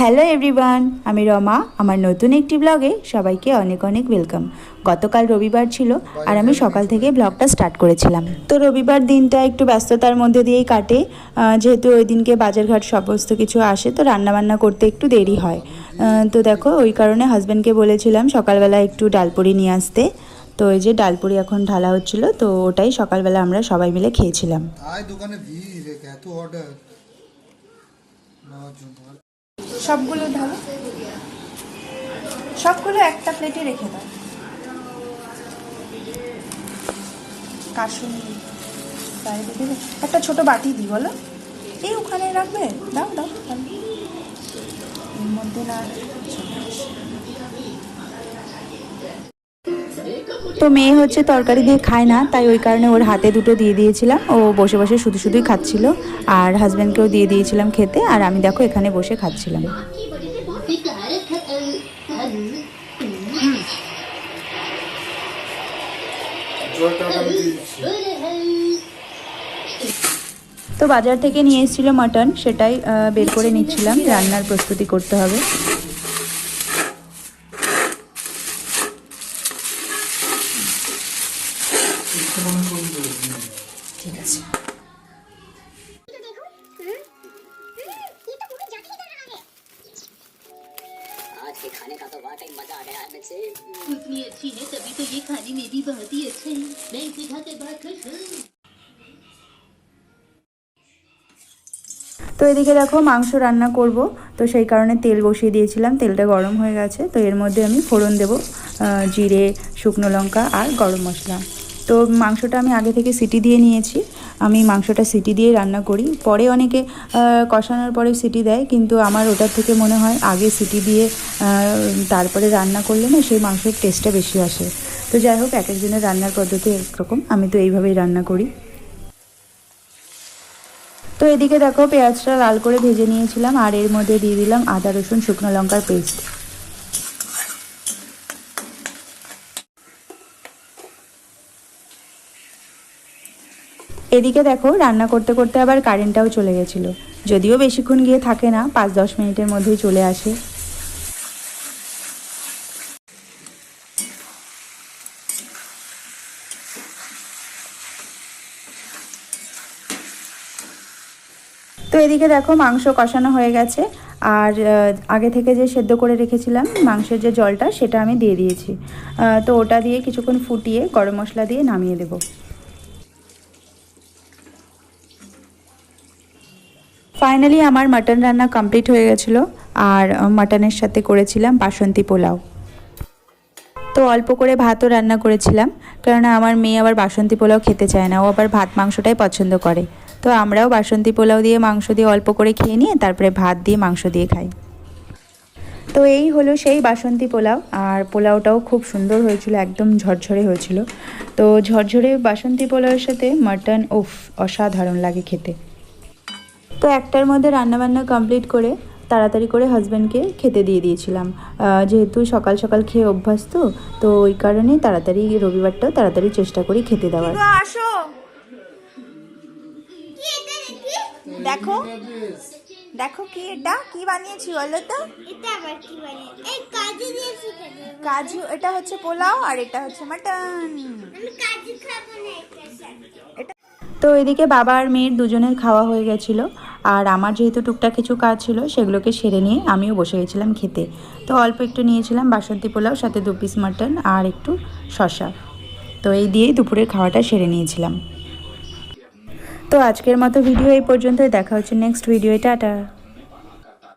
Hello everyone আমি রমা, আমার নতুন একটি ব্লগে সবাইকে অনেক অনেক ওয়েলকাম গতকাল রবিবার ছিল, আর আমি সকাল থেকে ব্লগটা স্টার্ট করেছিলাম। তো রবিবার দিনটা একটু ব্যস্ততার মধ্যে দিয়েই কাটে। যেহেতু ওই দিনকে বাজারঘাট সমস্ত কিছু আসে, তো রান্নাবান্না করতে একটু দেরি হয়। তো দেখো, ওই কারণে হাজব্যান্ডকে বলেছিলাম সকালবেলা একটু ডালপুরি নিয়ে আসতে। তো এই যে ডালপুরি এখন ঢালা হচ্ছিল, তো ওটাই সকালবেলা আমরা সবাই মিলে খেয়েছিলাম। অর্ডার সবগুলো ঢালো সবগুলো একটা প্লেটে রেখে দাও। কাশুন। একটা ছোট বাটি দিই বলো। এই ওখানে রাখবে? দাও দাও এর মধ্যে না তো মেয়ে হচ্ছে তরকারি দিয়ে খায় না, তাই ওই কারণে ওর হাতে দুটো দিয়ে দিয়েছিলাম। ও বসে বসে শুধু শুধুই খাচ্ছিল। আর হাজব্যান্ডকেও দিয়ে দিয়েছিলাম খেতে। আর আমি দেখো এখানে বসে খাচ্ছিলাম। তো বাজার থেকে নিয়ে এসেছিল মাটন সেটাই বের করে নিচ্ছিলাম। রান্নার প্রস্তুতি করতে হবে। ঠিক আছে आज के खाने का तो वाकई मजा आ गया है मुझसे इतनी अच्छी है तभी तो ये खाने में भी बहुत ही अच्छा है मैं इसे खाकर बहुत खुश हूँ তো এদিকে দেখো মাংস রান্না করব তো সেই কারণে তেল বসিয়ে দিয়েছিলাম তেলটা গরম হয়ে গেছে তো এর মধ্যে আমি ফোড়ন দেব আহ, জিরে শুকনো লঙ্কা আর গরম মশলা তো মাংসটা আমি আগে থেকে সিটি দিয়ে নিয়েছি। আমি মাংসটা সিটি দিয়ে রান্না করি। পরে অনেকে কষানোর পরে সিটি দেয়, কিন্তু আমার ওটার থেকে মনে হয় আগে সিটি দিয়ে তারপরে রান্না করলে না সেই মাংসের টেস্টটা বেশি আসে। তো যাই হোক, এক একজনের রান্নার পদ্ধতি একরকম। আমি তো এইভাবেই রান্না করি। তো এদিকে দেখো, পেঁয়াজটা লাল করে ভেজে নিয়েছিলাম, আর এর মধ্যে দিয়ে দিলাম আদা, রসুন, শুকনো লঙ্কার পেস্ট। এদিকে দেখো, রান্না করতে করতে আবার কারেন্টটাও চলে গেছিল। যদিও বেশিক্ষণ গিয়ে থাকে না পাঁচ দশ মিনিটের মধ্যেই চলে আসে। তো এদিকে দেখো, মাংস কষানো হয়ে গেছে। আর আগে থেকে যে সেদ্ধ করে রেখেছিলাম, মাংসের যে জলটা, সেটা আমি দিয়ে দিয়েছি। তো ওটা দিয়ে কিছুক্ষণ ফুটিয়ে গরম মশলা দিয়ে নামিয়ে দেবো। ফাইনালি আমার মাটন রান্না কমপ্লিট হয়ে গেছিল, আর মাটনের সাথে করেছিলাম বাসন্তী পোলাও। তো অল্প করে ভাতও রান্না করেছিলাম, কেননা আমার মেয়ে আবার বাসন্তী পোলাও খেতে চায় না, ও আবার ভাত মাংসটাই পছন্দ করে। তো আমরাও বাসন্তী পোলাও দিয়ে মাংস দিয়ে অল্প করে খেয়ে নিয়ে তারপরে ভাত দিয়ে মাংস দিয়ে খাই। তো এই হলো সেই বাসন্তী পোলাও, আর পোলাওটাও খুব সুন্দর হয়েছিল, একদম ঝরঝরে হয়েছিল। তো ঝরঝরে বাসন্তী পোলাওয়ের সাথে মাটন ওফ অসাধারণ লাগে খেতে। তো একটার মধ্যে রান্নাবান্না কমপ্লিট করে তাড়াতাড়ি করে হাজব্যান্ডকে খেতে দিয়ে দিয়েছিলাম। যেহেতু সকাল সকাল খেয়ে অভ্যস্ত তো তো ওই কারণেই তাড়াতাড়ি রবিবারটাও তাড়াতাড়ি চেষ্টা করি খেতে দেওয়ার। আসো। দেখো? দেখো। কি এটা? কি বানিয়েছি বলো তো? কাজু দিয়েছি কেন কাজু এটা হচ্ছে পোলাও আর এটা হচ্ছে মাটন। আমি কাজু খাব না এটার সাথে। এটা তো এদিকে বাবা আর মেয়ের দুজনের খাওয়া হয়ে গেছিল। আর আমার যেহেতু টুকটাক কিছু কাজ ছিল, সেগুলোকে সেরে নিয়ে আমিও বসে গেছিলাম খেতে। তো অল্প একটু নিয়েছিলাম বাসন্তী পোলাও, সাথে দু পিস মাটন আর একটু শশা তো এই দিয়েই দুপুরের খাওয়াটা সেরে নিয়েছিলাম। তো আজকের মতো ভিডিও এই পর্যন্তই। দেখা হচ্ছে নেক্সট ভিডিও টাটা।